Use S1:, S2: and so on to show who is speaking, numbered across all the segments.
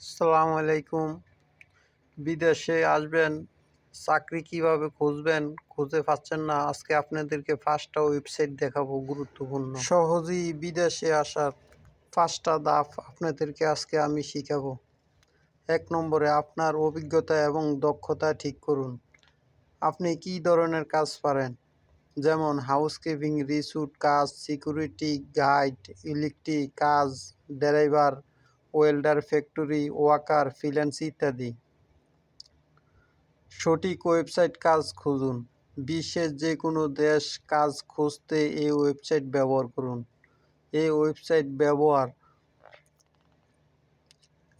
S1: আসসালামু আলাইকুম। বিদেশে আসবেন, চাকরি কীভাবে খুঁজবেন খুঁজে পাচ্ছেন না। আজকে আপনাদেরকে পাঁচটা ওয়েবসাইট দেখাবো গুরুত্বপূর্ণ। সহজেই বিদেশে আসার পাঁচটা ধাপ আপনাদেরকে আজকে আমি শিখাবো। এক নম্বরে আপনার অভিজ্ঞতা এবং দক্ষতা ঠিক করুন। আপনি কি ধরনের কাজ পারেন? যেমন হাউসকিপিং রিসুট কাজ সিকিউরিটি গাইড ইলেকট্রিক কাজ driver welder factory, worker, freelance ইত্যাদি। সঠিক ওয়েবসাইট কাজ খুঁজুন। বিশ্বের যে কোনো দেশ কাজ খুঁজতে এই ওয়েবসাইট ব্যবহার করুন। এই ওয়েবসাইট ব্যবহার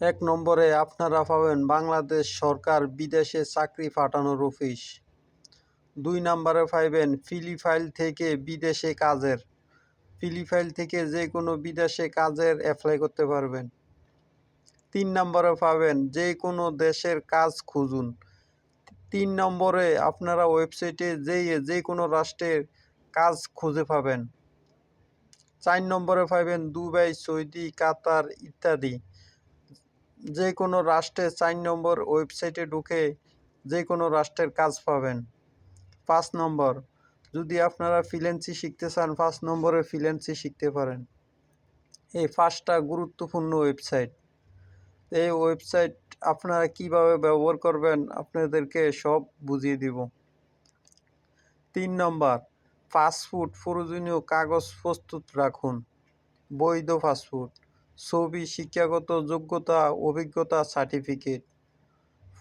S1: এক নম্বরে আপনারা পাবেন বাংলাদেশ সরকার বিদেশে চাকরি পাঠানোর অফিস। দুই নম্বরে পাইবেন ফিলিফাইল থেকে বিদেশে কাজের। ফিলিফাইল থেকে যে কোনো বিদেশে কাজের অ্যাপ্লাই করতে পারবেন। তিন নম্বরে পাবেন যে কোনো দেশের কাজ খুঁজুন। তিন নম্বরে আপনারা ওয়েবসাইটে যেয়ে যে কোনো রাষ্ট্রের কাজ খুঁজে পাবেন। চার নম্বরে পাবেন দুবাই, সৌদি, কাতার ইত্যাদি। যে কোনো রাষ্ট্রে চার নম্বর ওয়েবসাইটে ঢুকে যে কোনো রাষ্ট্রের কাজ পাবেন। পাঁচ নম্বর, যদি আপনারা ফ্রিল্যান্সি শিখতে চান, পাঁচ নম্বরে ফ্রিল্যান্সি শিখতে পারেন। এই পাঁচটা গুরুত্বপূর্ণ ওয়েবসাইট। এই ওয়েবসাইট আপনারা কীভাবে ব্যবহার করবেন আপনাদেরকে সব বুঝিয়ে দিব। তিন নম্বর পাসপোর্ট প্রয়োজনীয় কাগজ প্রস্তুত রাখুন। বৈধ পাসপোর্ট ছবি, শিক্ষাগত যোগ্যতা, অভিজ্ঞতা, certificate.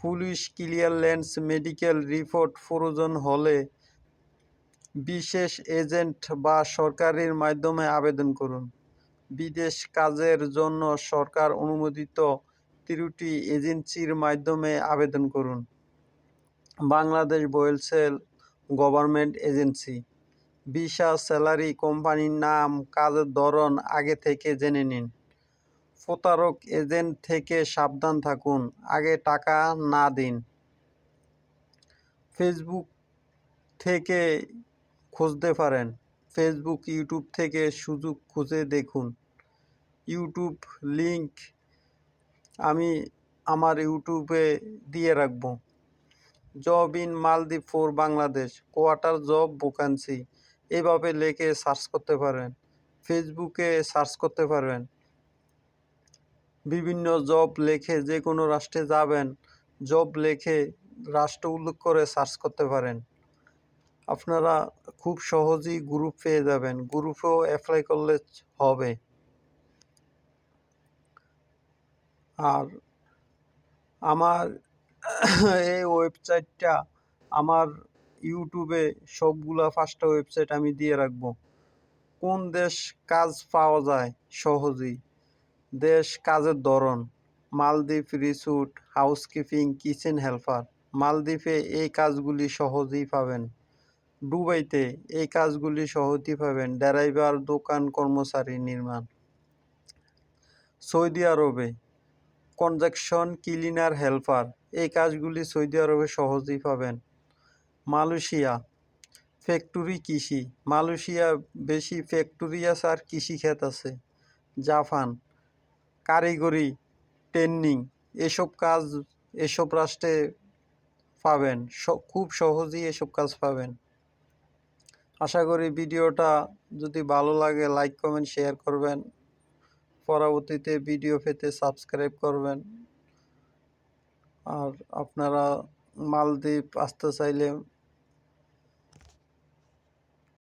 S1: Police clearance medical report প্রয়োজন হলে বিশেষ এজেন্ট বা সরকারের মাধ্যমে আবেদন করুন। বিদেশ কাজের জন্য সরকার অনুমোদিত তিরুটি এজেন্সির মাধ্যমে আবেদন করুন। Bangladesh BOESL government agency. Visa, salary কোম্পানির নাম, কাজের ধরন আগে থেকে জেনে নিন। প্রতারক এজেন্ট থেকে সাবধান থাকুন, আগে টাকা না দিন। ফেসবুক থেকে খুঁজতে পারেন। ফেসবুক, ইউটিউব থেকে সুযোগ খুঁজে দেখুন। ইউটিউব লিংক আমি আমার ইউটিউবে দিয়ে রাখব। Job in Maldives for Bangladesh, quarter job vacancy. এভাবে লেখে সার্চ করতে পারেন। ফেসবুকে সার্চ করতে পারবেন বিভিন্ন জব লেখে যে কোনো রাষ্ট্রে যাবেন, জব লেখে রাষ্ট্র উল্লেখ করে সার্চ করতে পারেন। আপনারা খুব সহজেই গ্রুপ পেয়ে যাবেন। গ্রুপেও অ্যাপ্লাই করলে হবে। আর আমার এই ওয়েবসাইটটা আমার ইউটিউবে সবগুলা পাঁচটা ওয়েবসাইট আমি দিয়ে রাখব। কোন দেশ কাজ পাওয়া যায় সহজেই? দেশ কাজের ধরন, মালদ্বীপ রিসুট হাউসকিপিং কিচেন হেল্পার মালদ্বীপে এই কাজগুলি সহজেই পাবেন। দুবাইতে এই কাজগুলি সহজেই পাবেন ড্রাইভার দোকান, কর্মচারী নির্মাণ। সৌদি আরবে কনজাকশন, ক্লিনার, হেল্পার, এই কাজগুলি সৌদি আরবে সহজেই পাবেন। মালয়েশিয়া, ফ্যাক্টরি কৃষি। মালয়েশিয়া বেশি ফ্যাক্টরি আছে আর কৃষিক্ষেত আছে। জাপান, কারিগরি, ট্রেনিং, এসব কাজ এসব রাষ্ট্রে পাবেন। খুব সহজেই এসব কাজ পাবেন। আশা করি ভিডিওটা যদি ভালো লাগে, লাইক, কমেন্ট, শেয়ার করবেন। পরবর্তীতে ভিডিও পেতে সাবস্ক্রাইব করবেন। আর আপনারা মালদ্বীপ আসতে চাইলে